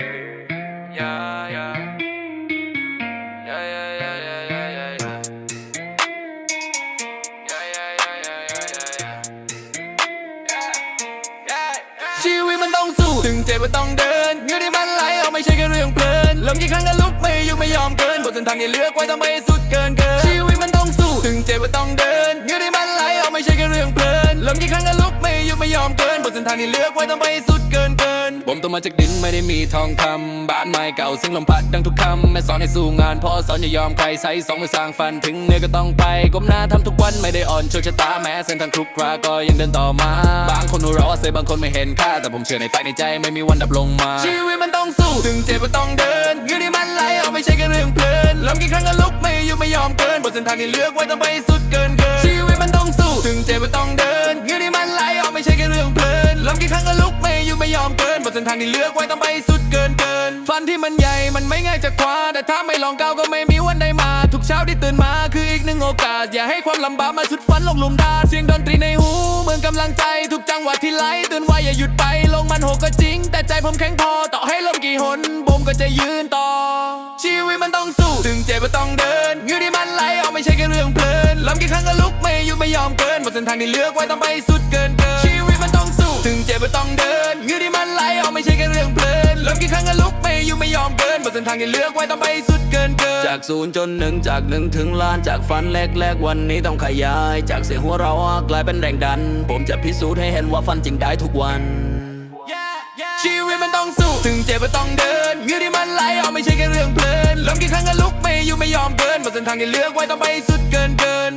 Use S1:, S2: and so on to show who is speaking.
S1: ชีวิตมันต้องสู้ถึงเจ็บมันต้องเดินเงื่อนที่มันไหลออกไม่ใช่แค่เรื่องเพลินลำกี่ครั้งก็ลุกไม่ยุบไม่ยอมเกินบนเส้นทางที่เลือกไว้ทำไมสุดเกินเกินชีวิตมันต้องสู้ถึงเจ็บมันต้องเดินเงื่อนที่มันไหลออกไม่ใช่แค่เรื่องเพลินลำกี่ครั้งก็ลุกไม่ ไม่ยอมเกินบนเส้นทางที่เลือกไว้ต้องไปสุดเกินเกินผมโตมาจากดินไม่ได้มีทองคำบ้านไม้เก่าซึ่งลมพัดดังทุกคำแม่สอนให้สู้งานพ่อสอนอย่ายอมใครใช้สองมือสร้างฝันถึงเหนื่อยก็ต้องไปก้มหน้าทำทุกวันไม่ได้อ่อนโชคชะตาแม้เส้นทางครุกคราก็ยังเดินต่อมา บางคนหัวเราะเสียบางคนไม่เห็นค่าแต่ผมเชื่อในไฟในใจไม่มีวันดับลงมา ชีวิตมันต้องสู้ถึงเจ็บก็ต้องเดินเงื่อนที่มันไหลออกไม่ใช่แค่เรื่องเพลินล้มกี่ครั้งก็ลุกไม่หยุดไม่ยอมเกินบนเส้นทางที่เลือกไว้ต้องไปสุดเกินเกินชีวิตมันต้องสู้ถึงเจ็บก็ต้องเดินเงื่อนที่ บนเส้นทางที่เลือกไว้ต้องไปสุดเกินเกินฟันที่มันใหญ่มันไม่ง่ายจะคว้า แต่ถ้าไม่ลองก้าวก็ไม่มีวันได้มา ทุกเช้าที่ตื่นมาคืออีกหนึ่งโอกาส อย่าให้ความลำบากมาชุดฟันลงลุมดาเสียงดนตรีในหูเหมือนกำลังใจ ทุกจังหวะที่ไหลตือนไวอย่าหยุดไป ลงมันโหกก็จริง แต่ใจผมแข็งพอต่อให้ลมกี่หนผมก็จะยืนต่อ ชีวิตมันต้องสู้ถึงเจ็บก็ต้องเดินเงื่อนที่มันไหลออกไม่ใช่แค่เรื่องเพลินลำกี่ครั้งก็ลุกไม่หยุดไม่ยอมเกินบนเส้นทางที่เลือกไว้ต้องไปสุดเกินเกิน เส้นทางที่เลือกไว้ต้องไปสุดเกินเกิน
S2: จากศูนย์จนหนึ่งจากหนึ่งถึงล้านจากฝันเล็กๆวันนี้ต้องขยาย จากเสียงหัวเราะกลายเป็นแรงดัน ผมจะพิสูจน์ให้เห็นว่าฝันจริงได้ทุกวัน
S1: ชีวิตมันต้องสู้ถึงเจ็บก็ต้องเดินเงื่อที่มันไหลออกไม่ใช่แค่เรื่องเพลินล้มกี่ครั้งก็ลุกไม่หยุดไม่ยอมเกินบนเส้นทางที่เลือกไว้ต้องไปสุดเกินเกิน